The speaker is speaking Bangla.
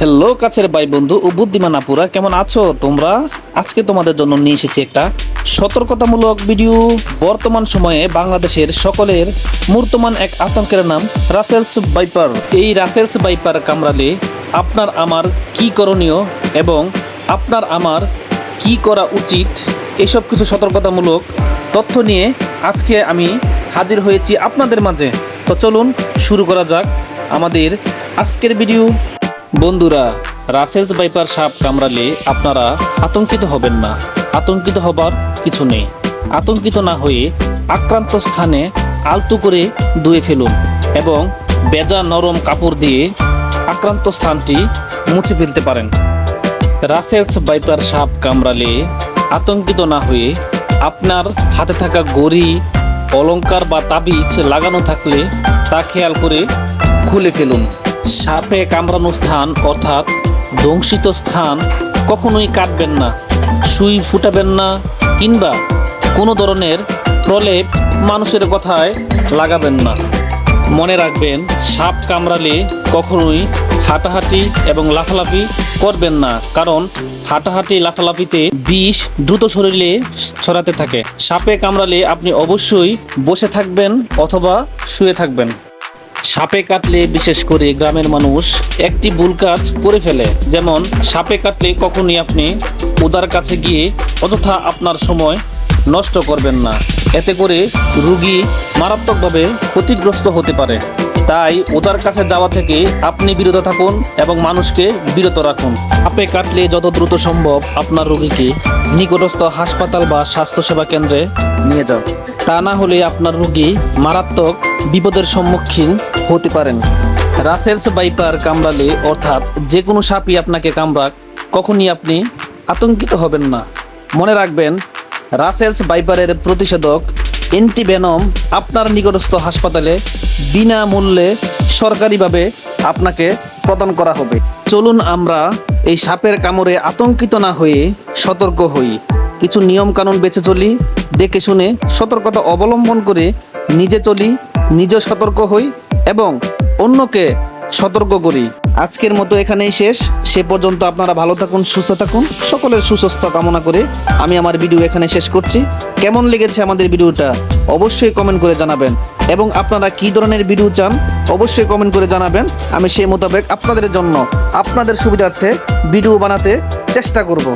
হ্যালো কাছের ভাই বন্ধু ও বুদ্ধিমান আপুরা, কেমন আছো তোমরা? আজকে তোমাদের জন্য নিয়ে এসেছি একটা সতর্কতামূলক ভিডিও। বর্তমান সময়ে বাংলাদেশের সকলের মূর্তমান এক আতঙ্কের নাম রাসেলস বাইপার এই রাসেলস বাইপার কামড়ালে আপনার আমার কি করণীয় এবং আপনার আমার কি করা উচিত? এসব কিছু সতর্কতামূলক তথ্য নিয়ে আজকে আমি হাজির হয়েছি আপনাদের মাঝে। তো চলুন শুরু করা যাক আমাদের আজকের ভিডিও। বন্ধুরা, রাসেলস বাইপার সাপ কামড়ালে আপনারা আতঙ্কিত হবেন না। আতঙ্কিত হবার কিছু নেই। আতঙ্কিত না হয়ে আক্রান্ত স্থানে আলতো করে ধুয়ে ফেলুন এবং বেজা নরম কাপড় দিয়ে আক্রান্ত স্থানটি মুছে ফেলতে পারেন। রাসেলস বাইপার সাপ কামড়ালে আতঙ্কিত না হয়ে আপনার হাতে থাকা গড়ি, অলংকার বা তাবিজ লাগানো থাকলে তা খেয়াল করে খুলে ফেলুন। সাপে কামড়ানো স্থান অর্থাৎ দংশিত স্থান কখনোই কাটবেন না, সুই ফুটাবেন না কিংবা কোনো ধরনের প্রলেপ মানুষের কথায় লাগাবেন না। মনে রাখবেন, সাপ কামড়ালে কখনোই হাঁটাহাঁটি এবং লাফালাফি করবেন না, কারণ হাঁটাহাঁটি, লাফালাফিতে বিষ দ্রুত শরীরে ছড়াতে থাকে। সাপে কামড়ালে আপনি অবশ্যই বসে থাকবেন অথবা শুয়ে থাকবেন। সাপে কাটলে, বিশেষ করে গ্রামের মানুষ, একটি ভুল কাজ করে ফেলে। যেমন, সাপে কাটলে কখনই আপনি ওদার কাছে গিয়ে অযথা আপনার সময় নষ্ট করবেন না। এতে করে রুগী মারাত্মকভাবে ক্ষতিগ্রস্ত হতে পারে। তাই ওদার কাছে যাওয়া থেকে আপনি বিরত থাকুন এবং মানুষকে বিরত রাখুন। সাপে কাটলে যত দ্রুত সম্ভব আপনার রোগীকে নিকটস্থ হাসপাতাল বা স্বাস্থ্যসেবা কেন্দ্রে নিয়ে যান। তা না হলে আপনার রোগী মারাত্মক বিপদের সম্মুখীন হতে পারেন। রাসেলস বাইপার কামড়ালে অর্থাৎ যে কোনো সাপই আপনাকে কামড়াক, কখনই আপনি আতঙ্কিত হবেন না। মনে রাখবেন, রাসেলস বাইপারের প্রতিষেধক অ্যান্টিভেনম আপনার নিকটস্থ হাসপাতালে বিনামূল্যে সরকারিভাবে আপনাকে প্রদান করা হবে। চলুন আমরা এই সাপের কামড়ে আতঙ্কিত না হয়ে সতর্ক হই। কিছু নিয়ম কানুন বেঁচে চলি, দেখে শুনে সতর্কতা অবলম্বন করে নিজে চলি নিজে সতর্ক হই। এবং অন্যকে সতর্ক করি। আজকের মতো এখানেই শেষ। সে পর্যন্ত আপনারা ভালো থাকুন, সুস্থ থাকুন। সকলের সুস্বাস্থ্য কামনা করে আমি আমার ভিডিও এখানে শেষ করছি। কেমন লেগেছে আমাদের ভিডিওটা? অবশ্যই কমেন্ট করে জানাবেন। এবং আপনারা কী ধরনের ভিডিও চান, অবশ্যই কমেন্ট করে জানাবেন। আমি সেই মোতাবেক আপনাদের জন্য আপনাদের সুবিধার্থে ভিডিও বানাতে চেষ্টা করব।